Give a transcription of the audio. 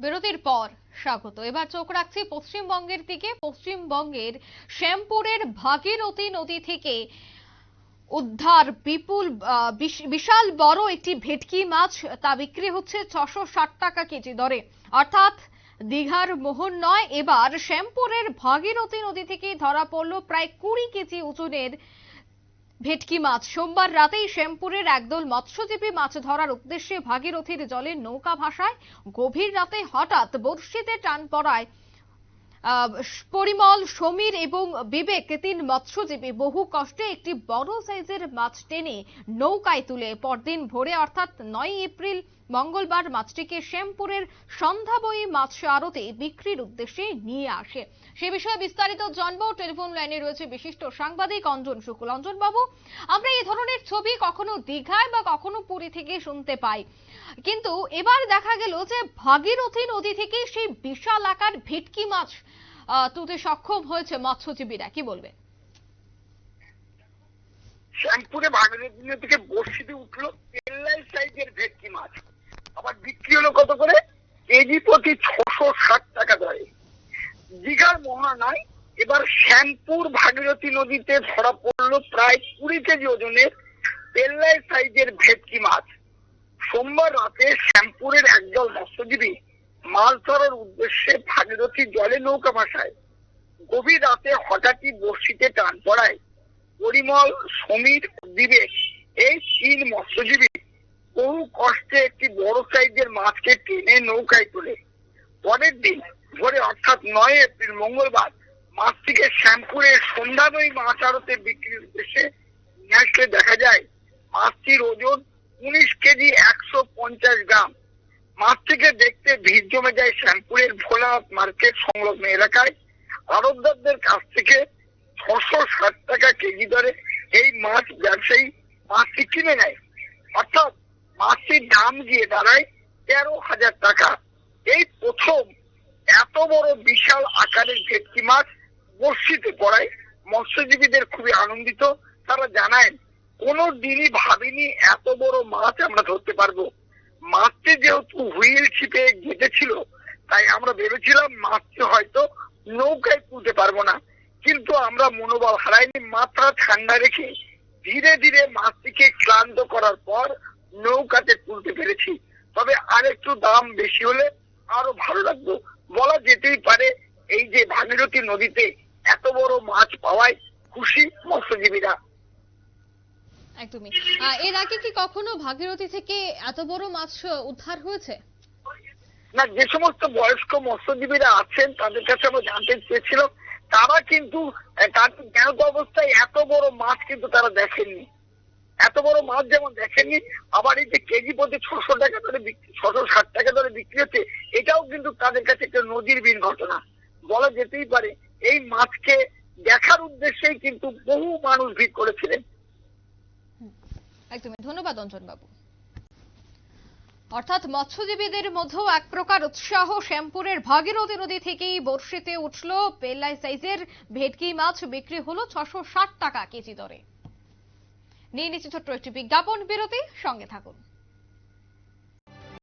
বিরতির পর স্বাগত। এবার চোখ রাখছি পশ্চিমবঙ্গের দিকে। পশ্চিমবঙ্গের শ্যামপুরের ভাগীরথী নদী থেকে উদ্ধার বিপুল বিশ- বিশাল বড় একটি ভেটকি মাছ, তা বিক্রি হচ্ছে ছশো টাকা কেজি দরে। অর্থাৎ দীঘার মোহন নয়। এবার শ্যামপুরের ভাগীরথী নদী থেকে ধরা পড়ল প্রায় কুড়ি কেজি ওজনের ভেটকি মাছ। সোমবার রাতেই শ্যামপুরের একদল মৎস্যজীবী মাছ ধরার উদ্দেশ্যে ভাগীরথীর জলে নৌকা ভাসায়। গভীর রাতে হঠাৎ বর্ষিতে টান পড়ায় পরিমল, সমীর এবং বিবেক তিন মৎস্যজীবী বহু কষ্টে একটি বড় সাইজের মাছ টেনে নৌকায় তুলে পরদিন ভোরে অর্থাৎ নয় এপ্রিল মঙ্গলবার মাছটিকে শ্যামপুরের সন্ধ্যাবয়ী মাছ আড়তে বিক্রির উদ্দেশ্যে নিয়ে আসে। সে বিষয়ে বিস্তারিত জানব। টেলিফোন লাইনে রয়েছে বিশিষ্ট সাংবাদিক অঞ্জন শুকুল। অঞ্জন বাবু, আমরা এই ধরনের ছবি কখনো দীঘায় বা কখনো পুরী থেকে শুনতে পাই। কিন্তু এবার দেখা গেল যে ভাগীরথী নদী থেকে সেই বিশাল আকার ভেটকি মাছ তুলতে সক্ষম হয়েছে মৎস্যজীবীরা, কি বলবে? শ্যামপুরে ভাগীরথী নদী থেকে বর্ষিতে উঠল পেল্লাই সাইজের ভেটকি মাছ। আবার বিক্রি হলো কত করে? কেজি প্রতি ছশো ষাট টাকা দরে। দীঘার মোহনায় এবার শ্যামপুর ভাগীরথী নদীতে ধরা পড়ল প্রায় কুড়ি কেজি ওজনের পেল্লাই সাইজের ভেটকি মাছ। সোমবার রাতে শ্যামপুরের একদল মৎস্যজীবী মাছ ধরার উদ্দেশ্যে ভাগীরথী জলে নৌকা ভাসায়। গভীর রাতে হঠাৎই বর্ষিতে টান পড়ায়। পরিমল, সমীর, বিবেক এই তিন মৎস্যজীবী বহু কষ্টে একটি বড় সাইজের মাছকে টেনে নৌকায় তোলে। পরের দিন ভোরে অর্থাৎ নয় এপ্রিল, মঙ্গলবার, মাছটিকে শ্যামপুরের সন্ধ্যাবয়ী মাছ আড়তে বিক্রির উদ্দেশ্যে নিয়ে আসলে দেখা যায়, মাছটির ওজন উনিশ কেজি একশো পঞ্চাশ গ্রাম। মাছটিকে দেখতে ভিড় জমে যায় শ্যামপুরের ভোলা মার্কেট সংলগ্ন এলাকায়। আড়তদারদের কাছ থেকে ছশো ষাট টাকা কেজি দরে এই মাছ ব্যবসায়ী মাছটি কিনে নেয়। অর্থাৎ মাছটির দাম গিয়ে দাঁড়ায় তেরো হাজার টাকা। এই প্রথম এত বড় বিশাল আকারের ভেটকি মাছ বর্ষিতে পড়ায়। মৎস্যজীবীদের খুবই আনন্দিত। তারা জানায় কোনো দিনই ভাবিনি এত বড় মাছ আমরা ধরতে পারব। হুইল ছিপে গেঁথেছিল তাই আমরা ভেবেছিলাম মাছটি হয়তো নৌকায় তুলতে পারব না। কিন্তু আমরা মনোবল হারাইনি মাথা ঠান্ডা রেখে ধীরে ধীরে মাছটিকে ক্লান্ত করার পর নৌকাতে তুলতে পেরেছি। তবে আর একটু দাম বেশি হলে আরও ভালো লাগতো। বলা যেতেই পারে এই যে ভাগীরথী নদীতে এত বড় মাছ পাওয়ায় খুশি মৎস্যজীবীরা। একদমই। এর আগে কি কখনো ভাগীরথী থেকে এত বড় মাছ উদ্ধার হয়েছে? না, যে সমস্ত বয়স্ক মৎস্যজীবীরা আছেন, তাদের কাছে আমরা জানতে চেয়েছিলাম, তারা কিন্তু তাদের জ্ঞাত অবস্থায় এত বড় মাছ কিন্তু তারা দেখেননি। এত বড় মাছ যেমন দেখেননি, আবার এই যে কেজি প্রতি ছশো টাকা ধরে ছশো ষাট টাকা ধরে বিক্রি হচ্ছে, এটাও কিন্তু তাদের কাছে একটা নদীর নজিরবিহীন ঘটনা। বলা যেতেই পারে, এই মাছকে দেখার উদ্দেশ্যেই কিন্তু বহু মানুষ ভিড় করেছিলেন। একদমই। ধন্যবাদ অঞ্জন বাবু। অর্থাৎ মৎস্যজীবীদের মধ্যেও এক প্রকার উৎসাহ শ্যামপুরের ভাগীরথী নদী থেকেই বর্ষিতে উঠল। পেলাই সাইজের ভেটকি মাছ বিক্রি হলো ছশো টাকা কেজি দরে। নিয়ে নিচ্ছে ছোট্ট একটি বিজ্ঞাপন বিরতি, সঙ্গে থাকুন।